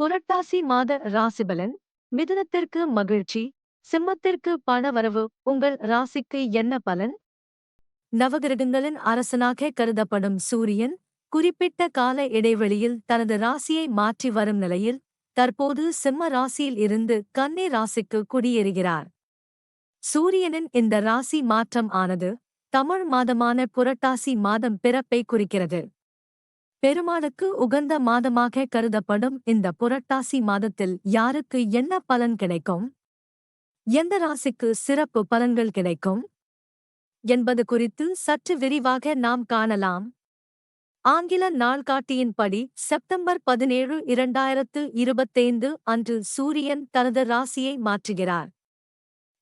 புரட்டாசி மாத ராசிபலன் மிதுனத்திற்கு மகிழ்ச்சி சிம்மத்திற்கு பணவரவு உங்கள் ராசிக்கு என்ன பலன்? நவகிரகங்களின் அரசனாக கருதப்படும் சூரியன் குறிப்பிட்ட கால இடைவெளியில் தனது ராசியை மாற்றி வரும் நிலையில் தற்போது சிம்ம ராசியில் இருந்து கன்னி ராசிக்கு குடியேறுகிறார். சூரியனின் இந்த ராசி மாற்றம் ஆனது தமிழ் மாதமான புரட்டாசி மாதம் பிறப்பை குறிக்கிறது. பெருமாளுக்கு உகந்த மாதமாக கருதப்படும் இந்த புரட்டாசி மாதத்தில் யாருக்கு என்ன பலன் கிடைக்கும்? எந்த ராசிக்கு சிறப்பு பலன்கள் கிடைக்கும்? என்பது குறித்து சற்று விரிவாக நாம் காணலாம். ஆங்கில நாள்காட்டியின்படி செப்டம்பர் பதினேழு இரண்டாயிரத்து இருபத்தைந்து அன்று சூரியன் தனது ராசியை மாற்றுகிறார்.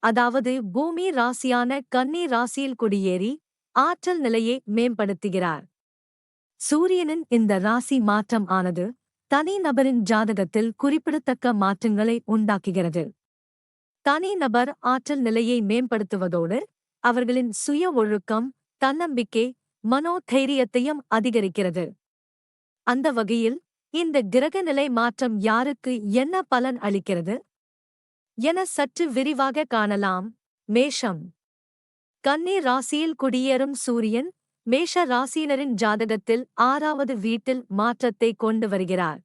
அதாவது பூமி ராசியான கன்னி ராசியில் குடியேறி ஆற்றல் நிலையை மேம்படுத்துகிறார். சூரியனின் இந்த ராசி மாற்றம் ஆனது தனிநபரின் ஜாதகத்தில் குறிப்பிடத்தக்க மாற்றங்களை உண்டாக்குகிறது. தனிநபர் ஆற்றல் நிலையை மேம்படுத்துவதோடு அவர்களின் சுய ஒழுக்கம் தன்னம்பிக்கை மனோதைரியத்தையும் அதிகரிக்கிறது. அந்த வகையில் இந்த கிரகநிலை மாற்றம் யாருக்கு என்ன பலன் அளிக்கிறது? என சற்று விரிவாக காணலாம். மேஷம். கன்னி ராசியில் குடியேறும் சூரியன் மேஷ ராசியினரின் ஜாதகத்தில் ஆறாவது வீட்டில் மாற்றத்தை கொண்டு வருகிறார்.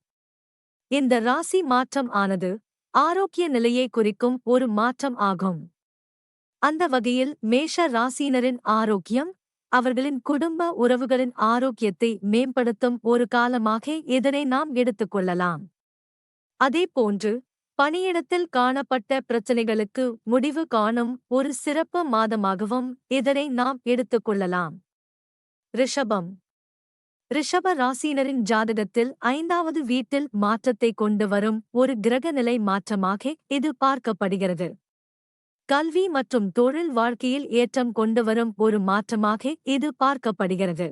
இந்த ராசி மாற்றம் ஆனது ஆரோக்கிய நிலையை குறிக்கும் ஒரு மாற்றம் ஆகும். அந்த வகையில் மேஷ ராசியினரின் ஆரோக்கியம் அவர்களின் குடும்ப உறவுகளின் ஆரோக்கியத்தை மேம்படுத்தும் ஒரு காலமாக இதனை நாம் எடுத்துக்கொள்ளலாம் அதேபோன்று பணியிடத்தில் காணப்பட்ட பிரச்சனைகளுக்கு முடிவு காணும் ஒரு சிறப்பு மாதமாகவும் இதனை நாம் எடுத்துக்கொள்ளலாம் ரிஷபம். ரிஷப ராசியினரின் ஜாதகத்தில் ஐந்தாவது வீட்டில் மாற்றத்தை கொண்டு வரும் ஒரு கிரகநிலை மாற்றமாக இது பார்க்கப்படுகிறது. கல்வி மற்றும் தொழில் வாழ்க்கையில் ஏற்றம் கொண்டு வரும் ஒரு மாற்றமாக இது பார்க்கப்படுகிறது.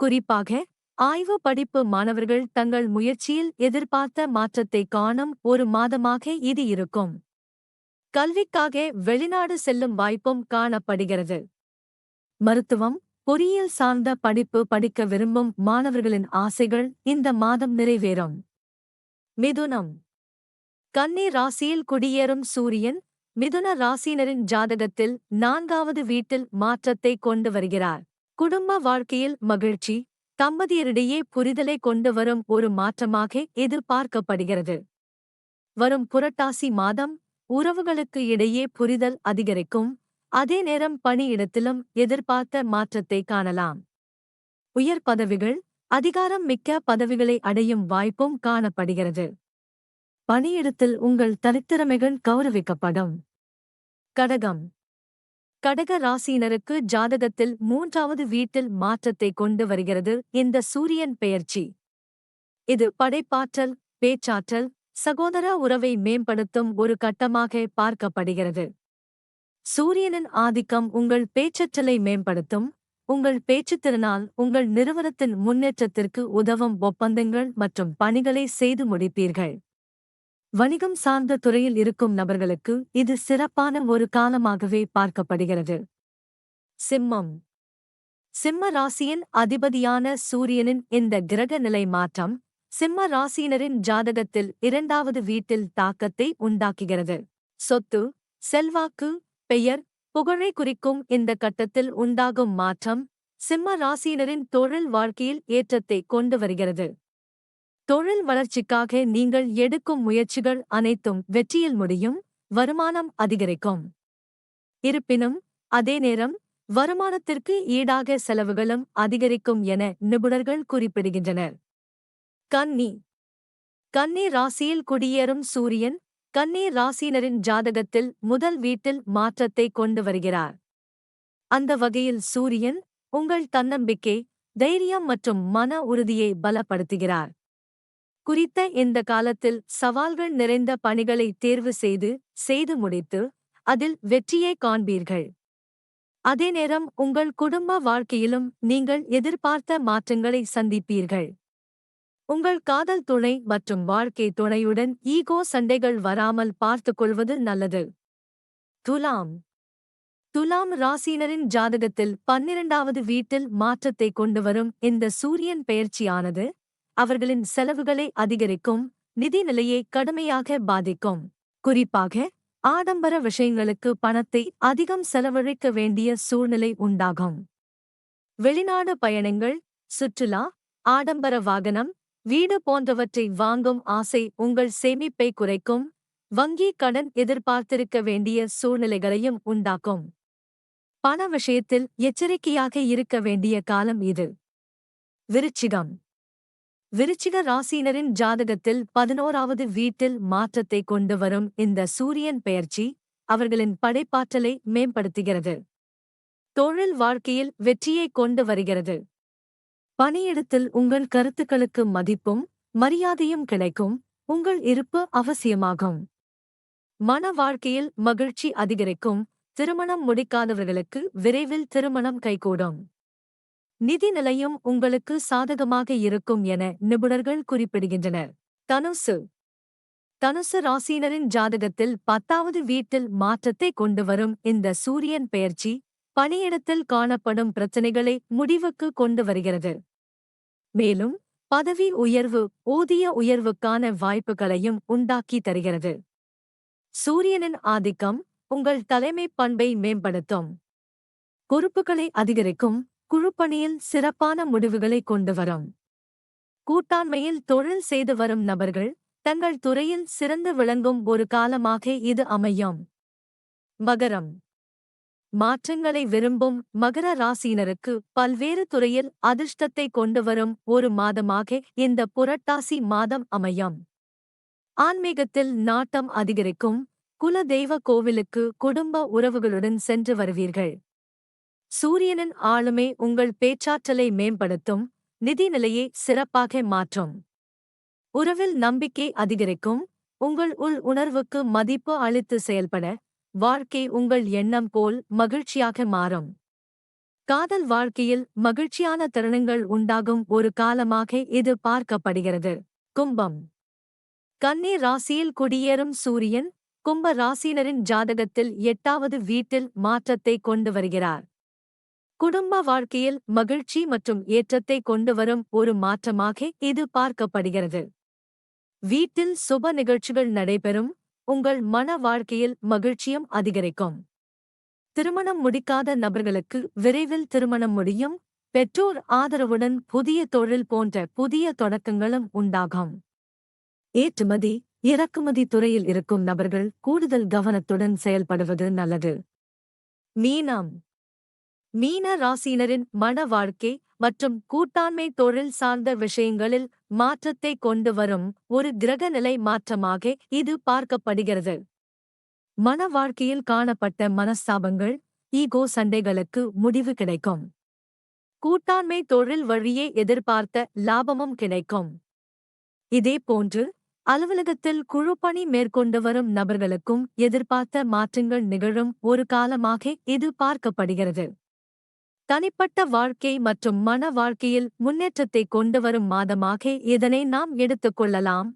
குறிப்பாக ஆய்வு படிப்பு மாணவர்கள் தங்கள் முயற்சியில் எதிர்பார்த்த மாற்றத்தை காணும் ஒரு மாதமாக இது இருக்கும். கல்விக்காக வெளிநாடு செல்லும் வாய்ப்பும் காணப்படுகிறது. மருத்துவம் பொறியியல் சார்ந்த படிப்பு படிக்க விரும்பும் மாணவர்களின் ஆசைகள் இந்த மாதம் நிறைவேறும். மிதுனம். கன்னி ராசியில் குடியேறும் சூரியன் மிதுன ராசியினரின் ஜாதகத்தில் நான்காவது வீட்டில் மாற்றத்தை கொண்டு வருகிறார். குடும்ப வாழ்க்கையில் மகிழ்ச்சி தம்பதியரிடையே புரிதலை கொண்டு வரும் ஒரு மாற்றமாக எதிர்பார்க்கப்படுகிறது. வரும் புரட்டாசி மாதம் உறவுகளுக்கு இடையே புரிதல் அதிகரிக்கும் அதே நேரம் பணியிடத்திலும் எதிர்பார்த்த மாற்றத்தை காணலாம். உயர் பதவிகள் அதிகாரம் மிக்க பதவிகளை அடையும் வாய்ப்பும் காணப்படுகிறது. பணியிடத்தில் உங்கள் தனித்திறமைகள் கௌரவிக்கப்படும். கடகம். கடக ராசியினருக்கு ஜாதகத்தில் மூன்றாவது வீட்டில் மாற்றத்தை கொண்டு வருகிறது இந்த சூரியன் பெயர்ச்சி. இது படைப்பாற்றல் பேச்சாற்றல் சகோதர உறவை மேம்படுத்தும் ஒரு கட்டமாக பார்க்கப்படுகிறது. சூரியனின் ஆதிக்கம் உங்கள் பேச்சற்றலை மேம்படுத்தும். உங்கள் பேச்சுத்திறனால் உங்கள் நிறுவனத்தின் முன்னேற்றத்திற்கு உதவும் ஒப்பந்தங்கள் மற்றும் பணிகளை செய்து முடிப்பீர்கள். வணிகம் சார்ந்த துறையில் இருக்கும் நபர்களுக்கு இது சிறப்பான ஒரு காலமாகவே பார்க்கப்படுகிறது. சிம்மம். சிம்ம ராசியின் அதிபதியான சூரியனின் இந்த கிரக நிலை மாற்றம் சிம்ம ராசியினரின் ஜாதகத்தில் இரண்டாவது வீட்டில் தாக்கத்தை உண்டாக்குகிறது. சொத்து செல்வாக்கு பெயர் புகழை குறிக்கும் இந்த கட்டத்தில் உண்டாகும் மாற்றம் சிம்ம ராசியினரின் தொழில் வாழ்க்கையில் ஏற்றத்தை கொண்டு வருகிறது. தொழில் வளர்ச்சிக்காக நீங்கள் எடுக்கும் முயற்சிகள் அனைத்தும் வெற்றியில் முடியும் வருமானம் அதிகரிக்கும். இருப்பினும் அதே நேரம் வருமானத்திற்கு ஈடாக செலவுகளும் அதிகரிக்கும் என நிபுணர்கள் குறிப்பிடுகின்றனர். கன்னி. கன்னி ராசியில் குடியேறும் சூரியன் கன்னி ராசினரின் ஜாதகத்தில் முதல் வீட்டில் மாற்றத்தை கொண்டு வருகிறார். அந்த வகையில் சூரியன் உங்கள் தன்னம்பிக்கை தைரியம் மற்றும் மன உறுதியை பலப்படுத்துகிறார். குறித்த இந்த காலத்தில் சவால்கள் நிறைந்த பணிகளை தேர்வு செய்து செய்து முடித்து அதில் வெற்றியை காண்பீர்கள். அதே நேரம் உங்கள் குடும்ப வாழ்க்கையிலும் நீங்கள் எதிர்பார்த்த மாற்றங்களை சந்திப்பீர்கள். உங்கள் காதல் துணை மற்றும் வாழ்க்கை துணையுடன் ஈகோ சண்டைகள் வராமல் பார்த்துக் கொள்வது நல்லது. துலாம். துலாம் ராசினரின் ஜாதகத்தில் பன்னிரண்டாவது வீட்டில் மாற்றத்தை கொண்டு வரும் இந்த சூரியன் பெயர்ச்சியானது அவர்களின் செலவுகளை அதிகரிக்கும் நிதி நிலையை கடுமையாக பாதிக்கும். குறிப்பாக ஆடம்பர விஷயங்களுக்கு பணத்தை அதிகம் செலவழிக்க வேண்டிய சூழ்நிலை உண்டாகும். வெளிநாடு பயணங்கள் சுற்றுலா ஆடம்பர வாகனம் வீடு போன்றவற்றை வாங்கும் ஆசை உங்கள் சேமிப்பை குறைக்கும். வங்கி கடன் எதிர்பார்த்திருக்க வேண்டிய சூழ்நிலைகளையும் உண்டாக்கும். பண விஷயத்தில் எச்சரிக்கையாக இருக்க வேண்டிய காலம் இது. விருச்சிகம். விருச்சிக ராசியினரின் ஜாதகத்தில் பதினோராவது வீட்டில் மாற்றத்தை கொண்டு வரும் இந்த சூரியன் பெயர்ச்சி அவர்களின் படைப்பாற்றலை மேம்படுத்துகிறது. தொழில் வாழ்க்கையில் வெற்றியை கொண்டு வருகிறது. பணியிடத்தில் உங்கள் கருத்துக்களுக்கு மதிப்பும் மரியாதையும் கிடைக்கும் உங்கள் இருப்பு அவசியமாகும். மன வாழ்க்கையில் மகிழ்ச்சி அதிகரிக்கும் திருமணம் முடிக்காதவர்களுக்கு விரைவில் திருமணம் கைகூடும். நிதி நிலையம் உங்களுக்கு சாதகமாக இருக்கும் என நிபுணர்கள் குறிப்பிடுகின்றனர். தனுசு. தனுசு ராசினரின் ஜாதகத்தில் பத்தாவது வீட்டில் மாற்றத்தை கொண்டு வரும் இந்த சூரியன் பெயர்ச்சி பணியிடத்தில் காணப்படும் பிரச்சினைகளை முடிவுக்கு கொண்டு வருகிறது. மேலும் பதவி உயர்வு ஊதிய உயர்வுக்கான வாய்ப்புகளையும் உண்டாக்கி தருகிறது. சூரியனின் ஆதிக்கம் உங்கள் தலைமை பண்பை மேம்படுத்தும். பொறுப்புகளை அதிகரிக்கும் குழுப்பணியில் சிறப்பான முடிவுகளை கொண்டு வரும். கூட்டாண்மையில் தொழில் செய்து வரும் நபர்கள் தங்கள் துறையில் சிறந்து விளங்கும் ஒரு காலமாக இது அமையும். மகரம் மாற்றங்களை விரும்பும் மகர ராசியினருக்கு பல்வேறு துறையில் அதிர்ஷ்டத்தை கொண்டு வரும் ஒரு மாதமாக இந்த புரட்டாசி மாதம் அமையும். ஆன்மீகத்தில் நாட்டம் அதிகரிக்கும். குல தெய்வ கோவிலுக்கு குடும்ப உறவுகளுடன் சென்று வருவீர்கள். சூரியனின் ஆளுமை உங்கள் பேச்சாற்றலை மேம்படுத்தும். நிதி நிலையை சிறப்பாக மாற்றும். உறவில் நம்பிக்கை அதிகரிக்கும். உங்கள் உள் உணர்வுக்கு மதிப்பு அளித்து செயல்பட வாழ்க்கை உங்கள் எண்ணம் போல் மகிழ்ச்சியாக மாறும். காதல் வாழ்க்கையில் மகிழ்ச்சியான தருணங்கள் உண்டாகும் ஒரு காலமாக இது பார்க்கப்படுகிறது. கும்பம். கன்னி ராசியில் குடியேறும் சூரியன் கும்ப ராசியினரின் ஜாதகத்தில் எட்டாவது வீட்டில் மாற்றத்தை கொண்டு வருகிறார். குடும்ப வாழ்க்கையில் மகிழ்ச்சி மற்றும் ஏற்றத்தை கொண்டு வரும் ஒரு மாற்றமாக இது பார்க்கப்படுகிறது. வீட்டில் சுப நிகழ்ச்சிகள் நடைபெறும் உங்கள் மன வாழ்க்கையில் மகிழ்ச்சியும் அதிகரிக்கும். திருமணம் முடிக்காத நபர்களுக்கு விரைவில் திருமணம் முடியும். பெற்றோர் ஆதரவுடன் புதிய தொழில் போன்ற புதிய தொடக்கங்களும் உண்டாகும். ஏற்றுமதி இறக்குமதி துறையில் இருக்கும் நபர்கள் கூடுதல் கவனத்துடன் செயல்படுவது நல்லது. மீனம். மீன ராசியினரின் மன வாழ்க்கை மற்றும் கூட்டாண்மை தொழில் சார்ந்த விஷயங்களில் மாற்றத்தை கொண்டு வரும் ஒரு கிரகநிலை மாற்றமாக இது பார்க்கப்படுகிறது. மன வாழ்க்கையில் காணப்பட்ட மனஸ்தாபங்கள் ஈகோ சண்டைகளுக்கு முடிவு கிடைக்கும். கூட்டாண்மை தொழில் வழியே எதிர்பார்த்த லாபமும் கிடைக்கும். இதேபோன்று அலுவலகத்தில் குழுப்பணி மேற்கொண்டு வரும் நபர்களுக்கும் எதிர்பார்த்த மாற்றங்கள் நிகழும் ஒரு காலமாக இது பார்க்கப்படுகிறது. தனிப்பட்ட வாழ்க்கை மற்றும் மன வாழ்க்கையில் முன்னேற்றத்தை கொண்டு வரும் மாதமாக இதனை நாம் எடுத்துக்கொள்ளலாம்